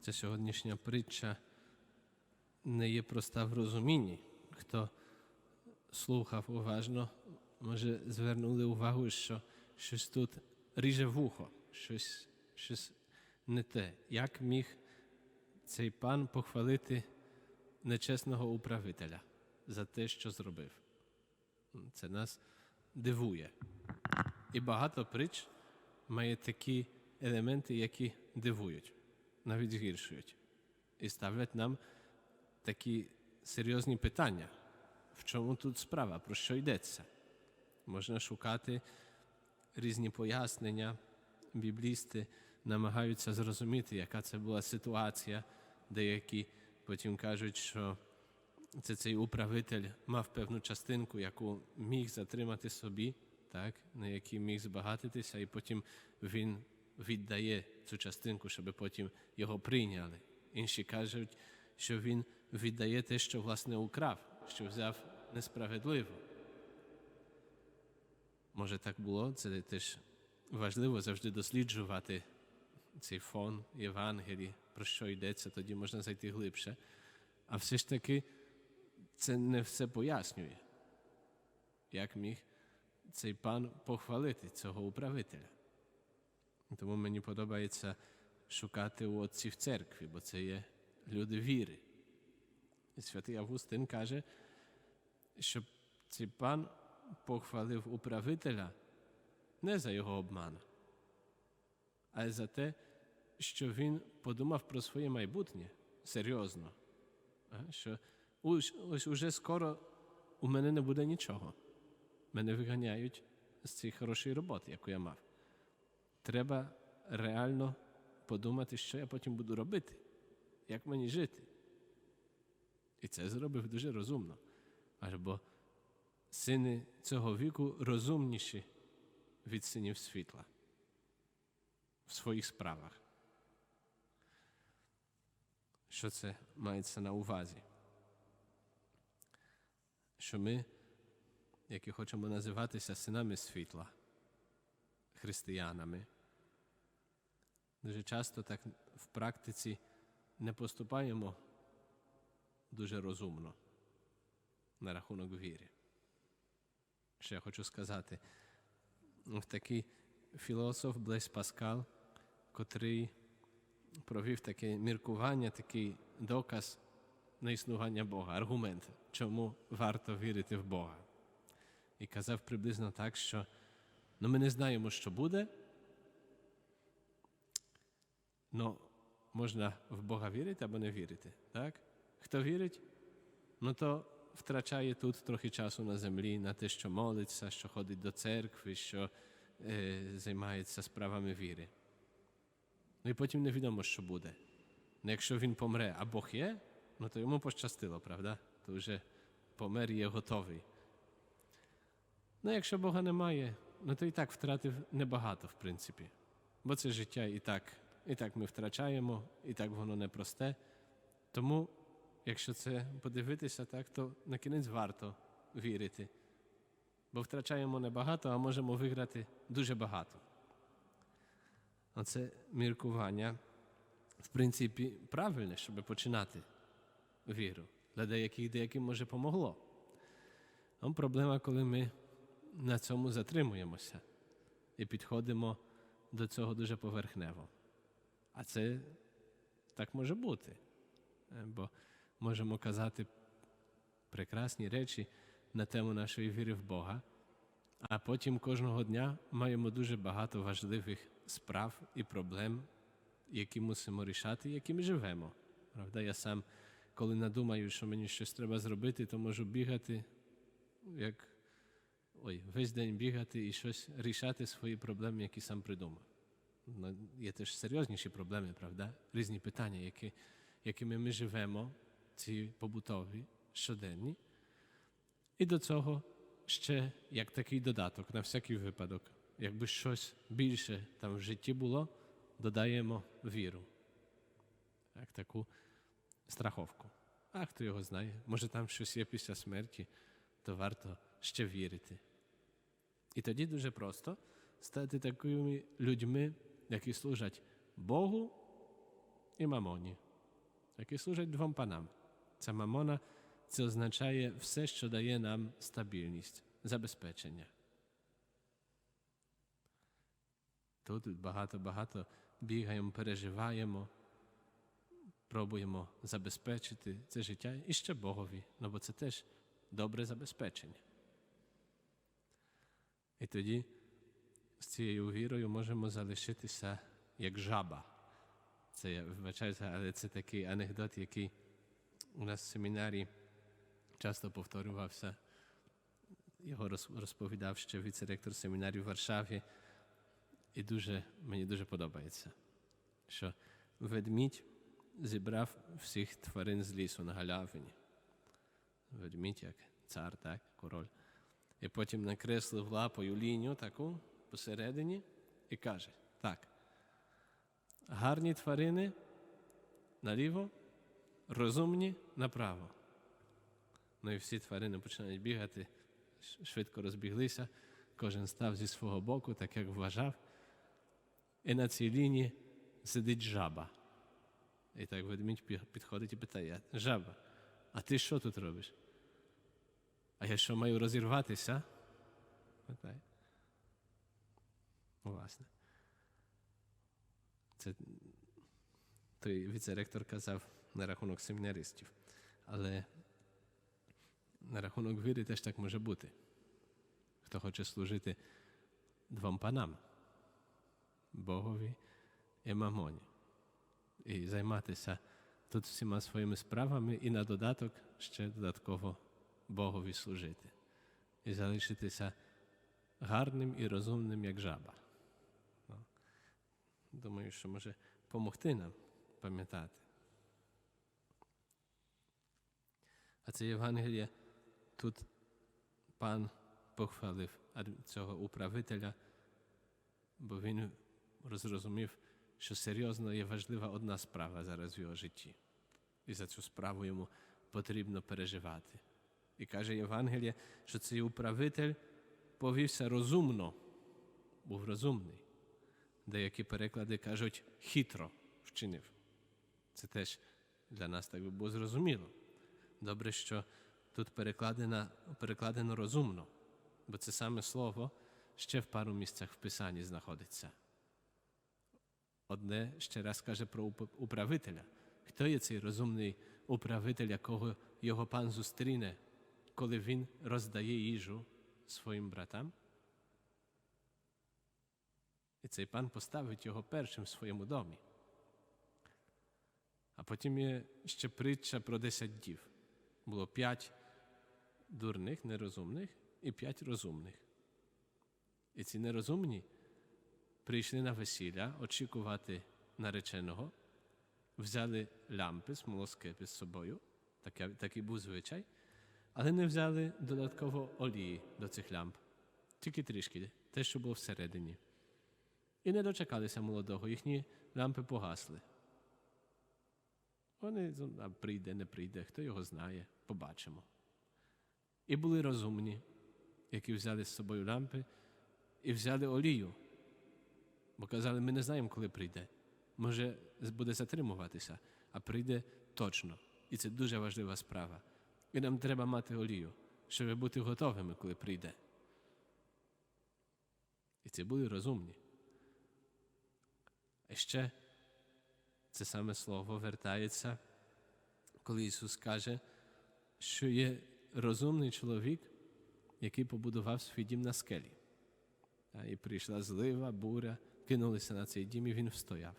ця сьогоднішня притча не є проста в розумінні. Хто слухав уважно, може звернули увагу, що щось тут ріже вухо, щось, щось не те. Як міг цей пан похвалити нечесного управителя за те, що зробив? Це нас дивує. І багато притч має такі елементи, які дивують, навіть згіршують. І ставлять нам такі серйозні питання. В чому тут справа? Про що йдеться? Можна шукати різні пояснення. Біблісти намагаються зрозуміти, яка це була ситуація. Деякі потім кажуть, що це цей управитель мав певну частинку, яку міг затримати собі, так, на якій міг збагатитися, і потім він віддає цю частинку, щоб потім його прийняли. Інші кажуть, що він віддає те, що власне украв, що взяв несправедливо. Може, так було, це теж важливо завжди досліджувати цей фон Євангелії, про що йдеться, тоді можна зайти глибше. А все ж таки це не все пояснює, як міг цей пан похвалити цього управителя. Тому мені подобається шукати у отців церкві, бо це є люди віри. І святий Августин каже, що цей пан похвалив управителя не за його обман, а за те, що він подумав про своє майбутнє серйозно. Що ось, ось уже скоро у мене не буде нічого. Мене виганяють з цієї хорошої роботи, яку я мав. Треба реально подумати, що я потім буду робити, як мені жити. І це зробив дуже розумно. Аж бо сини цього віку розумніші від синів світла в своїх справах. Що це мається на увазі? Що ми, які хочемо називатися синами світла, християнами, дуже часто так в практиці не поступаємо дуже розумно на рахунок віри. Що я хочу сказати, такий філософ Блес Паскал, котрий провів таке міркування, такий доказ на існування Бога, аргумент, чому варто вірити в Бога. І казав приблизно так, що ну, ми не знаємо, що буде, але можна в Бога вірити або не вірити. Так? Хто вірить, ну то втрачає тут трохи часу на землі на те, що молиться, що ходить до церкви, що е, займається справами віри. Ну і потім невідомо, що буде. Ну, якщо він помре, а Бог є, ну то йому пощастило, правда? То вже помер і є готовий. Ну, якщо Бога немає, ну то і так втратив небагато, в принципі. Бо це життя і так, і так ми втрачаємо, і так воно непросте. Тому, якщо це подивитися, так, то на кінець варто вірити. Бо втрачаємо небагато, а можемо виграти дуже багато. Оце міркування, в принципі, правильне, щоб починати віру. Для деяких деяким може помогло. А проблема, коли ми на цьому затримуємося і підходимо до цього дуже поверхнево. А це так може бути. Е, Бо можемо казати прекрасні речі на тему нашої віри в Бога, а потім кожного дня маємо дуже багато важливих справ і проблем, які мусимо рішати, якими живемо. Правда, я сам, коли надумаю, що мені щось треба зробити, то можу бігати, як ой, весь день бігати і щось рішати свої проблеми, які сам придумав. Ну, Є теж серйозніші проблеми, правда? Різні питання, які, якими ми живемо, ці побутові, щоденні. І до цього ще як такий додаток на всякий випадок. Якби щось більше там в житті було, додаємо віру. Як таку страховку. А хто його знає, може там щось є після смерті, то варто ще вірити. І тоді дуже просто стати такими людьми, які служать Богу і мамоні, які служать двом панам. Ця мамона це означає все, що дає нам стабільність, забезпечення. Тут багато-багато бігаємо, переживаємо, пробуємо забезпечити це життя і ще Богові, ну бо це теж добре забезпечення. І тоді з цією вірою можемо залишитися як жаба. Це я вибачаюся, але це такий анекдот, який у нас в семінарі часто повторювався. Його розповідав ще віце-ректор семінарію в Варшаві. І дуже, мені дуже подобається, що ведмідь зібрав всіх тварин з лісу на галявині. Ведмідь як цар, так, король. І потім накреслив лапою лінію таку посередині і каже: так, гарні тварини наліво, розумні направо. Ну і всі тварини починають бігати, швидко розбіглися, кожен став зі свого боку, так як вважав. І на цій лінії сидить жаба. І так ведмідь підходить і питає: Жаба, а ти що тут робиш? А я що маю розірватися? Питає. Власне. Це той віце-ректор казав на рахунок семінаристів. Але на рахунок віри теж так може бути. Хто хоче служити двом панам. Богові і мамоні. І займатися тут всіма своїми справами і на додаток ще додатково Богові служити. І залишитися гарним і розумним, як жаба. Думаю, що може допомогти нам пам'ятати. А це Євангеліє тут пан похвалив цього управителя, бо він розрозумів, що серйозно є важлива одна справа зараз в його житті. І за цю справу йому потрібно переживати. І каже Євангеліє, що цей управитель повівся розумно, був розумний. Деякі переклади кажуть, хитро вчинив. Це теж для нас так би було зрозуміло. Добре, що тут перекладено, перекладено розумно, бо це саме слово ще в пару місцях в Писанні знаходиться. Одне ще раз каже про управителя. Хто є цей розумний управитель, якого його пан зустріне, коли він роздає їжу своїм братам? І цей пан поставить його першим в своєму домі. А потім є ще притча про десять дів. Було п'ять дурних, нерозумних і п'ять розумних. І ці нерозумні прийшли на весілля очікувати нареченого, взяли лямпи, смолоскипи з собою, такий, був звичай, але не взяли додатково олії до цих лямп, тільки трішки, те, що було всередині. І не дочекалися молодого, їхні лампи погасли. Вони а прийде, не прийде, хто його знає, побачимо. І були розумні, які взяли з собою лампи і взяли олію. Бо казали, ми не знаємо, коли прийде. Може, буде затримуватися, а прийде точно. І це дуже важлива справа. І нам треба мати олію, щоб бути готовими, коли прийде. І це були розумні. А ще це саме слово вертається, коли Ісус каже, що є розумний чоловік, який побудував свій дім на скелі. І прийшла злива, буря, кинулися на цей дім, і він встояв.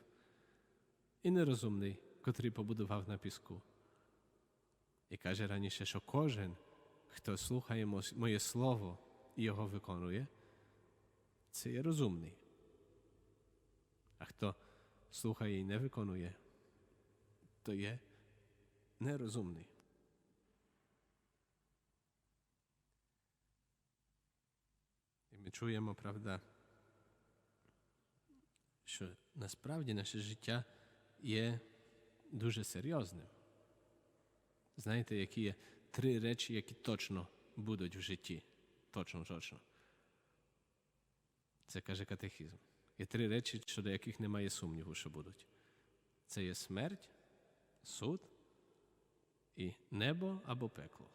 І нерозумний, котрий побудував на піску. І каже раніше, що кожен, хто слухає моє слово і його виконує, це є розумний. А хто слухає і не виконує, то є нерозумний. І ми чуємо, правда, що насправді наше життя є дуже серйозним. Знаєте, які є три речі, які точно будуть в житті. Точно, точно. Це каже катехізм. Є три речі, щодо яких немає сумніву, що будуть. Це є смерть, суд і небо або пекло.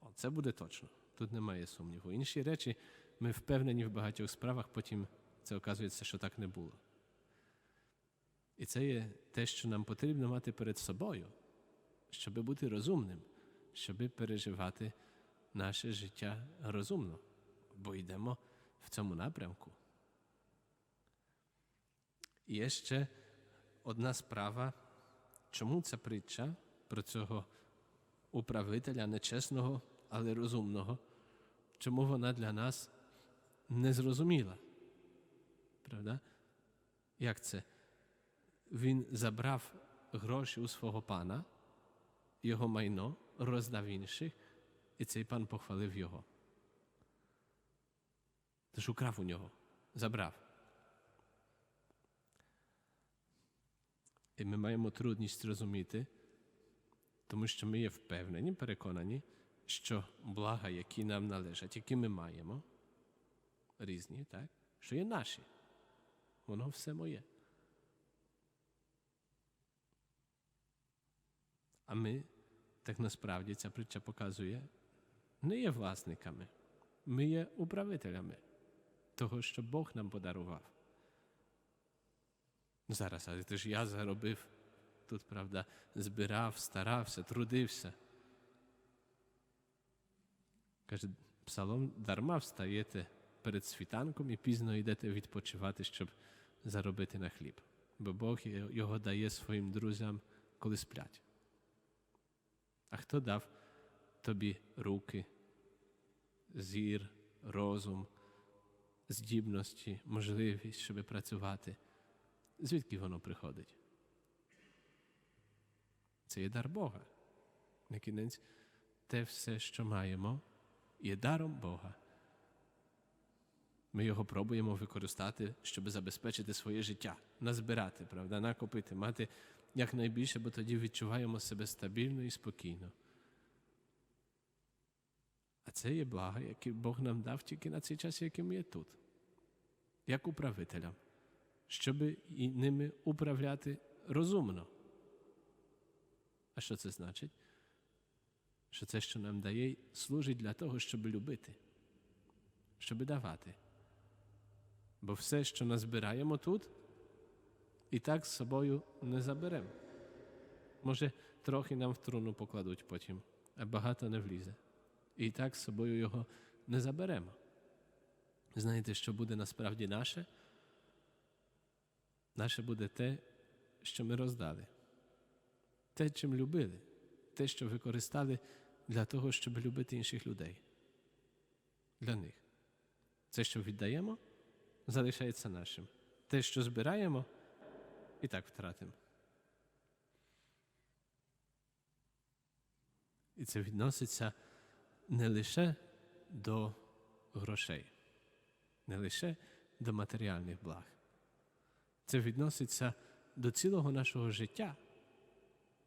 О, це буде точно. Тут немає сумніву. Інші речі, ми впевнені в багатьох справах, потім це оказується, що так не було. І це є те, що нам потрібно мати перед собою, щоб бути розумним, щоб переживати наше життя розумно, бо йдемо в цьому напрямку. І є ще одна справа, чому ця притча про цього управителя нечесного, але розумного, чому вона для нас незрозуміла. Правда? Як це? Він забрав гроші у свого пана, його майно, роздав інших, і цей пан похвалив його. Тож украв у нього, забрав. І ми маємо трудність зрозуміти, тому що ми є впевнені, переконані, що блага, які нам належать, які ми маємо, різні, так, що є наші. Воно все моє. А ми, так насправді ця притча показує, не є власниками, ми є управителями того, що Бог нам подарував. Зараз, але це ж я заробив, тут, правда, збирав, старався, трудився. Каже, псалом дарма встаєте перед світанком і пізно йдете відпочивати, щоб заробити на хліб. Бо Бог його дає своїм друзям, коли сплять. А хто дав тобі руки, зір, розум, здібності, можливість, щоб працювати? Звідки воно приходить? Це є дар Бога. На кінець те все, що маємо, є даром Бога. Ми його пробуємо використати, щоб забезпечити своє життя, назбирати, правда, накопити, мати якнайбільше, бо тоді відчуваємо себе стабільно і спокійно. А це є блага, які Бог нам дав тільки на цей час, який ми є тут, як управителям, щоб ними управляти розумно. А що це значить? Що це, що нам дає, служить для того, щоб любити, щоб давати. Бо все, що назбираємо тут, і так з собою не заберемо. Може, трохи нам в труну покладуть потім, а багато не влізе. І так з собою його не заберемо. Знаєте, що буде насправді наше? Наше буде те, що ми роздали, те, чим любили, те, що використали для того, щоб любити інших людей. Для них. Це, що віддаємо, залишається нашим. Те, що збираємо, і так втратимо. І це відноситься не лише до грошей, не лише до матеріальних благ. Це відноситься до цілого нашого життя,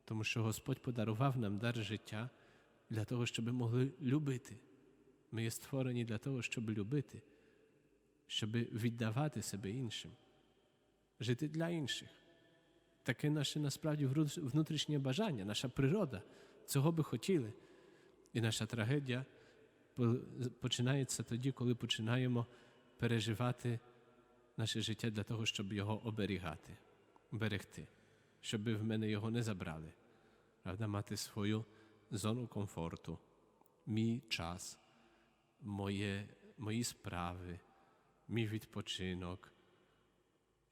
тому що Господь подарував нам дар життя для того, щоб ми могли любити. Ми є створені для того, щоб любити, щоб віддавати себе іншим, жити для інших. Таке наше насправді внутрішнє бажання, наша природа. Цього би хотіли. І наша трагедія починається тоді, коли починаємо переживати наше життя для того, щоб його оберігати, берегти, щоб в мене його не забрали. Правда, мати свою зону комфорту, мій час, моє, мої справи, мій відпочинок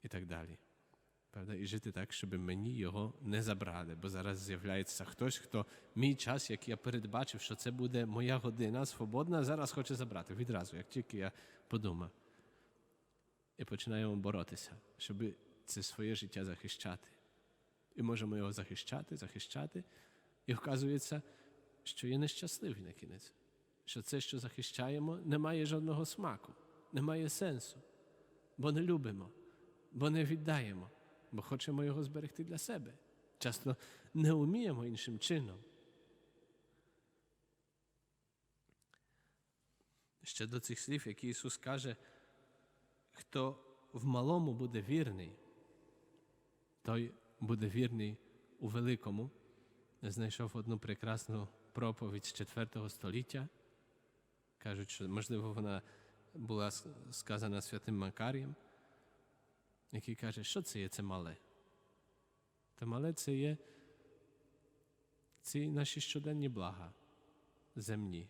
і так далі. Правда, і жити так, щоб мені його не забрали, бо зараз з'являється хтось, хто мій час, як я передбачив, що це буде моя година свободна, зараз хоче забрати відразу, як тільки я подумав. І починаємо боротися, щоб це своє життя захищати. І можемо його захищати, захищати. І вказується, що є нещасливий на кінець, що це, що захищаємо, не має жодного смаку, не має сенсу, бо не любимо, бо не віддаємо бо хочемо його зберегти для себе. Часто не вміємо іншим чином. Ще до цих слів, які Ісус каже, хто в малому буде вірний, той буде вірний у великому. Я знайшов одну прекрасну проповідь з 4 століття. Кажуть, що можливо вона була сказана святим Макарієм, який каже, що це є це мале. Та мале це є ці наші щоденні блага земні,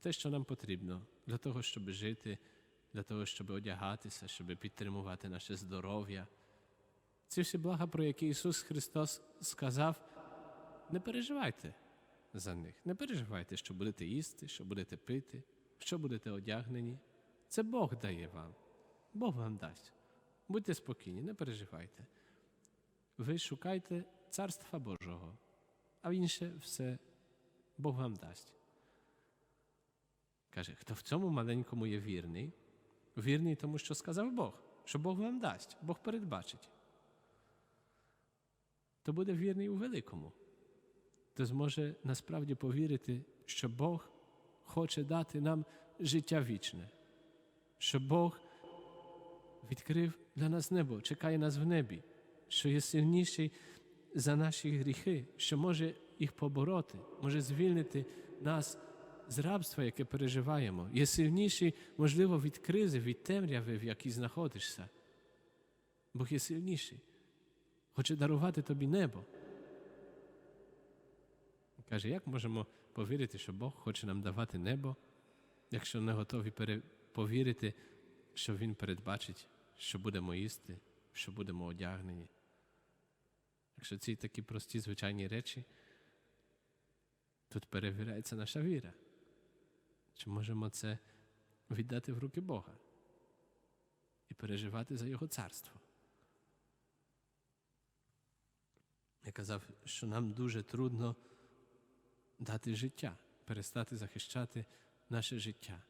те, що нам потрібно для того, щоб жити, для того, щоб одягатися, щоб підтримувати наше здоров'я. Ці всі блага, про які Ісус Христос сказав, не переживайте за них. Не переживайте, що будете їсти, що будете пити, що будете одягнені. Це Бог дає вам. Бог вам дасть. Будьте спокійні, не переживайте. Ви шукайте Царства Божого, а інше все Бог вам дасть. Каже, хто в цьому маленькому є вірний, вірний тому, що сказав Бог, що Бог вам дасть, Бог передбачить. То буде вірний у великому, то зможе насправді повірити, що Бог хоче дати нам життя вічне, що Бог відкрив для нас небо, чекає нас в небі, що є сильніший за наші гріхи, що може їх побороти, може звільнити нас з рабства, яке переживаємо, є сильніший, можливо, від кризи, від темряви, в якій знаходишся. Бог є сильніший, хоче дарувати тобі небо. Каже, як можемо повірити, що Бог хоче нам давати небо, якщо не готові повірити, що Він передбачить, що будемо їсти, що будемо одягнені. Якщо ці такі прості звичайні речі, тут перевіряється наша віра. Чи можемо це віддати в руки Бога і переживати за Його царство? Я казав, що нам дуже трудно дати життя, перестати захищати наше життя.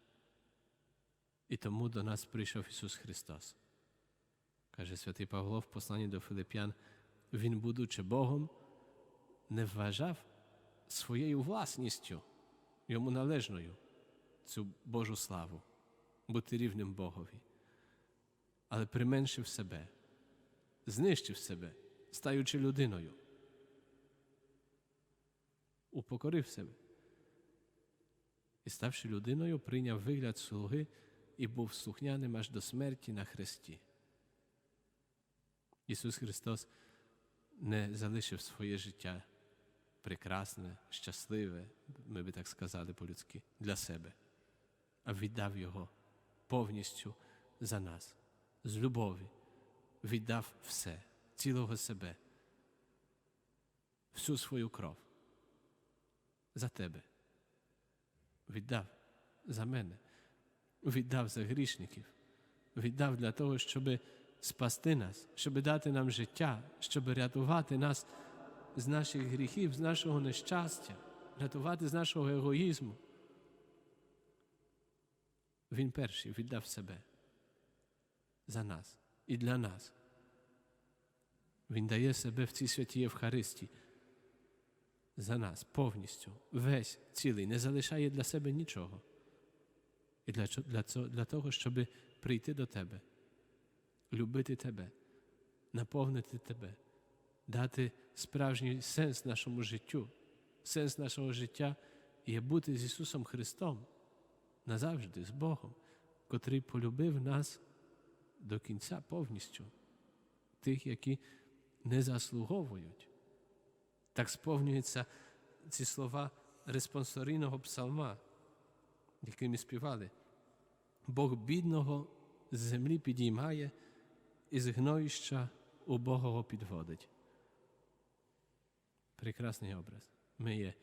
І тому до нас прийшов Ісус Христос. Каже святий Павло в посланні до Филип'ян, Він, будучи Богом, не вважав своєю власністю, йому належною цю Божу славу, бути рівним Богові, але применшив себе, знищив себе, стаючи людиною, упокорив себе. І, ставши людиною, прийняв вигляд слуги і був слухняним аж до смерті на хресті. Ісус Христос не залишив своє життя прекрасне, щасливе, ми би так сказали по-людськи, для себе, віддав Його повністю за нас, з любові, віддав все, цілого себе, всю свою кров за тебе. Віддав за мене, віддав за грішників, віддав для того, щоб спасти нас, щоб дати нам життя, щоб рятувати нас з наших гріхів, з нашого нещастя, рятувати з нашого егоїзму. Він перший віддав себе за нас і для нас. Він дає себе в цій святій Євхаристії за нас повністю, весь цілий, не залишає для себе нічого. І для, для, для того, щоб прийти до тебе, любити тебе, наповнити тебе, дати справжній сенс нашому життю. Сенс нашого життя є бути з Ісусом Христом назавжди, з Богом, котрий полюбив нас до кінця повністю, тих, які не заслуговують. Так сповнюються ці слова респонсорійного псалма, які ми співали. Бог бідного з землі підіймає і з гноїща убогого підводить. Прекрасний образ. Ми є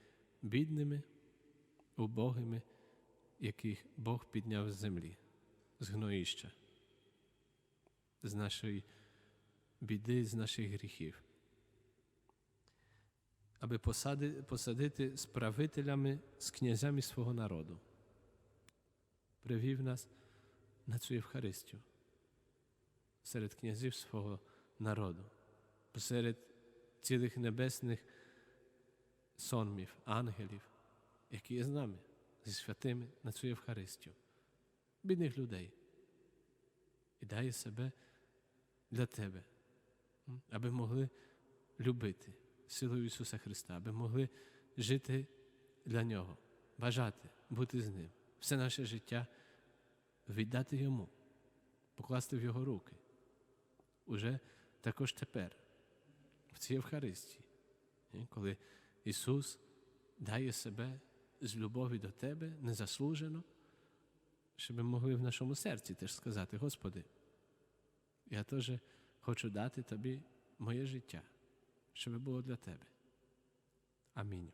бідними, убогими, яких Бог підняв з землі, з гноїща, з нашої біди, з наших гріхів аби посади, посадити з правителями, з князями свого народу. Привів нас на цю Євхаристію серед князів свого народу, посеред цілих небесних сонмів, ангелів, які є з нами, зі святими на цю Євхаристію, бідних людей. І дає себе для тебе, аби могли любити силою Ісуса Христа, аби могли жити для Нього, бажати бути з Ним, все наше життя віддати Йому, покласти в Його руки. Уже також тепер, в цій Евхаристії, Ні? коли Ісус дає себе з любові до Тебе незаслужено, щоб ми могли в нашому серці теж сказати, Господи, я теж хочу дати Тобі моє життя, щоб було для Тебе. Амінь.